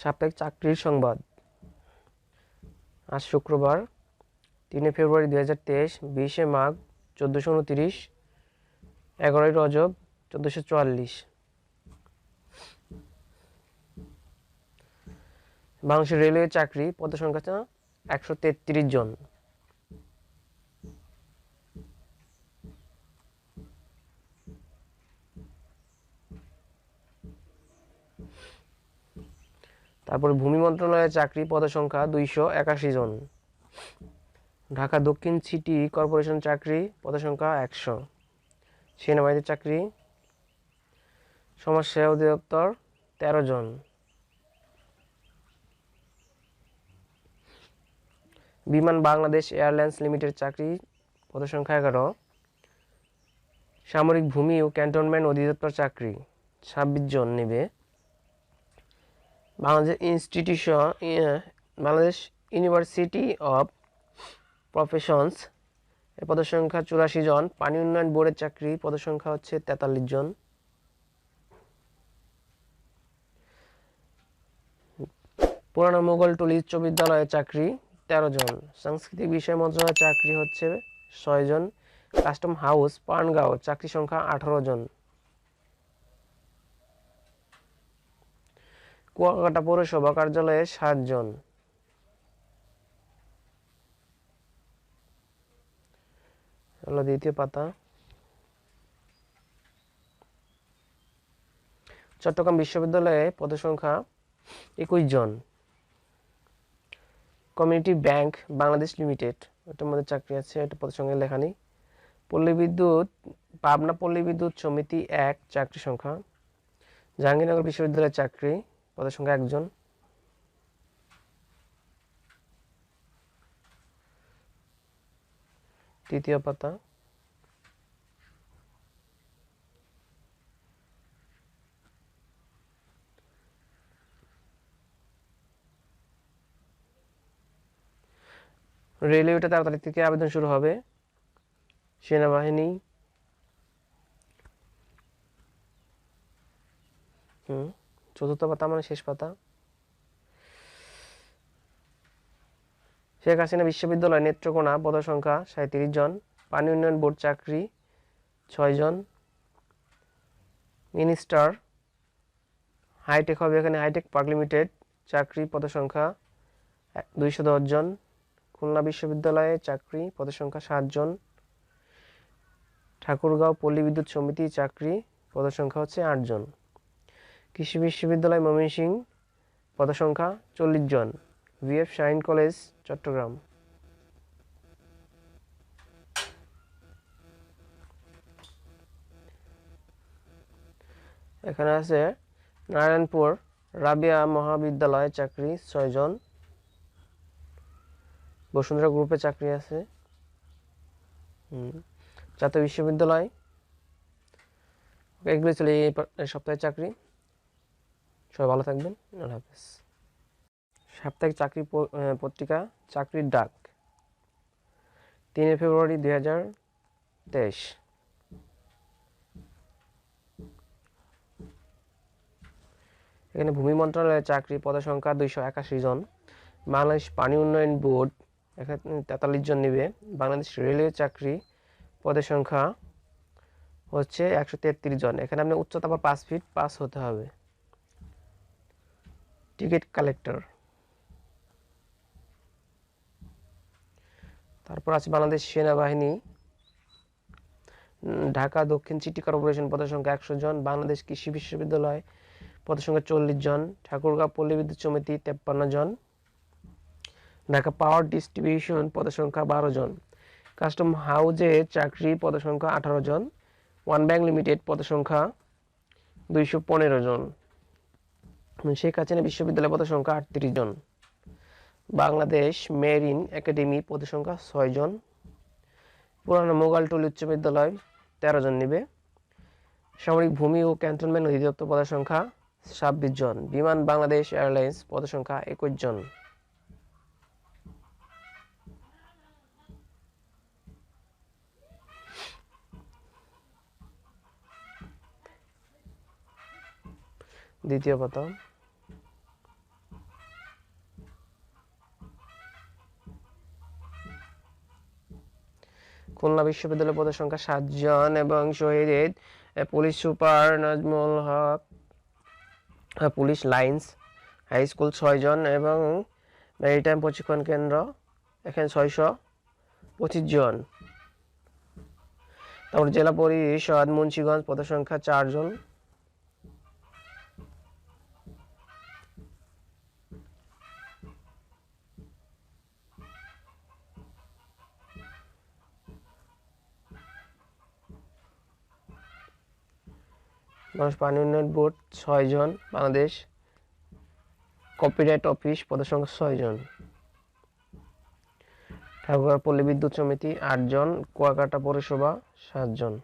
সাপ্তাহিক চাকরির সংবাদ। আজ শুক্রবার, তিনে ফেব্রুয়ারি দু হাজার তেইশ, বিশে মাঘ চোদ্দোশো উনতিরিশ, এগারোই রজব চোদ্দোশো চুয়াল্লিশ। বাংলাদেশের রেলওয়ে চাকরি পদসংখ্যা একশো তেত্রিশ জন। তারপরে ভূমি মন্ত্রণালয়ের চাকরি পদসংখ্যা দুইশো একাশি জন। ঢাকা দক্ষিণ সিটি কর্পোরেশন চাকরি পদসংখ্যা একশো। সেনাবাহিনীর চাকরি সমাজসেবা অধিদপ্তর তেরো জন। বিমান বাংলাদেশ এয়ারলাইন্স লিমিটেড চাকরি পদসংখ্যা এগারো। সামরিক ভূমি ও ক্যান্টনমেন্ট অধিদপ্তর চাকরি ছাব্বিশ জন নেবে। Bangladesh institution Bangladesh university of professions এর পদসংখ্যা চুরাশি জন। পানি উন্নয়ন বোর্ডের চাকরি পদসংখ্যা হচ্ছে তেতাল্লিশ জন। পুরানো মোগলটুলি উচ্চ বিদ্যালয়ের চাকরি, তেরো জন। সাংস্কৃতিক বিষয় মন্ত্রণালয়ের চাকরি হচ্ছে ছয় জন। কাস্টম হাউস, পানগাঁও, চাকরি সংখ্যা আঠারো জন। কুয়াকাটা পৌরসভা কার্যালয়ে সাতজন। হলো দ্বিতীয় পাতা। চট্টগ্রাম বিশ্ববিদ্যালয়ে পদসংখ্যা একুশ জন। কমিউনিটি ব্যাংক বাংলাদেশ লিমিটেড, ওটার মধ্যে চাকরি আছে এটা পদসংখ্যা লেখা নেই। পল্লী বিদ্যুৎ, পাবনা পল্লী বিদ্যুৎ সমিতি এক, চাকরি সংখ্যা। জাহাঙ্গীরনগর বিশ্ববিদ্যালয়ের চাকরি পদের সংখ্যা একজন। তৃতীয় পাতা। রেলওয়েটা তেরো তারিখ থেকে আবেদন শুরু হবে। সেনাবাহিনী। হুম। চতুর্থ পাতা মানে শেষ পাতা। শেখ হাসিনা বিশ্ববিদ্যালয় নেত্রকোনা পদসংখ্যা সাঁত্রিশ জন, পানি উন্নয়ন বোর্ড চাকরি ছয় জন। মিনিস্টার হাইটেক হবে এখানে হাইটেক পার্ক লিমিটেড, চাকরি পদসংখ্যা দুইশো দশ জন। খুলনা বিশ্ববিদ্যালয়ে চাকরি পদসংখ্যা সাতজন ঠাকুরগাঁও পল্লী বিদ্যুৎ সমিতি চাকরি পদসংখ্যা হচ্ছে আটজন কৃষি বিশ্ববিদ্যালয় ময়মনসিংহ, পদসংখ্যা চল্লিশ জন। BAF Shaheen college Chattogram. এখানে আছে নারায়ণপুর, রাবিয়া মহাবিদ্যালয় চাকরি ছয়জন বসুন্ধরা গ্রুপে চাকরি আছে। জাতীয় বিশ্ববিদ্যালয়। এগুলো চলে এই সপ্তাহের চাকরি। সবাই ভালো থাকবেন, আল্লাহ হাফেজ। সাপ্তাহিক চাকরি পত্রিকা, চাকরির ডাক। তিনে ফেব্রুয়ারি দুই হাজার তেইশ। এখানে ভূমি মন্ত্রণালয়ের চাকরি পদের সংখ্যা দুইশো একাশি জন। বাংলাদেশ পানি উন্নয়ন বোর্ড, এখানে তেতাল্লিশ জন নেবে। বাংলাদেশ রেলওয়ে চাকরি পদের সংখ্যা হচ্ছে একশো তেত্রিশ জন। এখানে আপনি উচ্চতা বা পাঁচ ফিট পাস হতে হবে। টিকিট কালেক্টর তারপর আছে বাংলাদেশ সেনাবাহিনী। ঢাকা দক্ষিণ সিটি কর্পোরেশন পদের সংখ্যা একশো জন, বাংলাদেশ কৃষি বিশ্ববিদ্যালয় পদের সংখ্যা চল্লিশ জন, ঠাকুরগাঁও পল্লী বিদ্যুৎ সমিতি তেপ্পান্ন জন, ঢাকা পাওয়ার ডিস্ট্রিবিউশন পদের সংখ্যা বারো জন, কাস্টম হাউজে চাকরি পদের সংখ্যা আঠারো জন, ওয়ান ব্যাংক লিমিটেড পদের সংখ্যা দুইশো পনেরো জন। শেখ হাসিনা বিশ্ববিদ্যালয় পদের সংখ্যা আটত্রিশ জন। বাংলাদেশ মেরিন একাডেমি পদের সংখ্যা ছয় জন। পুরানো মোগালটুল উচ্চ বিদ্যালয় তেরো জন নেবে। সামরিক ভূমি ও ক্যান্টনমেন্ট অধিদপ্তর পদের সংখ্যা ছাব্বিশ জন। বিমান বাংলাদেশ এয়ারলাইন্স পদের সংখ্যা একুশ জন। দ্বিতীয় পাতা খুলনা বিশ্ববিদ্যালয়ের পদের সংখ্যা সাতজন এবং Shahid police super Nazmul Haq police lines high school ছয়জন এবং মেরিটাইম প্রশিক্ষণ কেন্দ্র এখানে ছয়শো পঁচিশ জন। তারপর জেলা পরিষদ মুন্সীগঞ্জ পদের সংখ্যা চারজন। মানুষ পানি উন্নয়ন বোর্ড ছয়জন বাংলাদেশ কপিরাইট অফিস পদের সংখ্যা ছয়জন ঠাকুরগাঁও পল্লী বিদ্যুৎ সমিতি আটজন কুয়াকাটা পৌরসভা সাতজন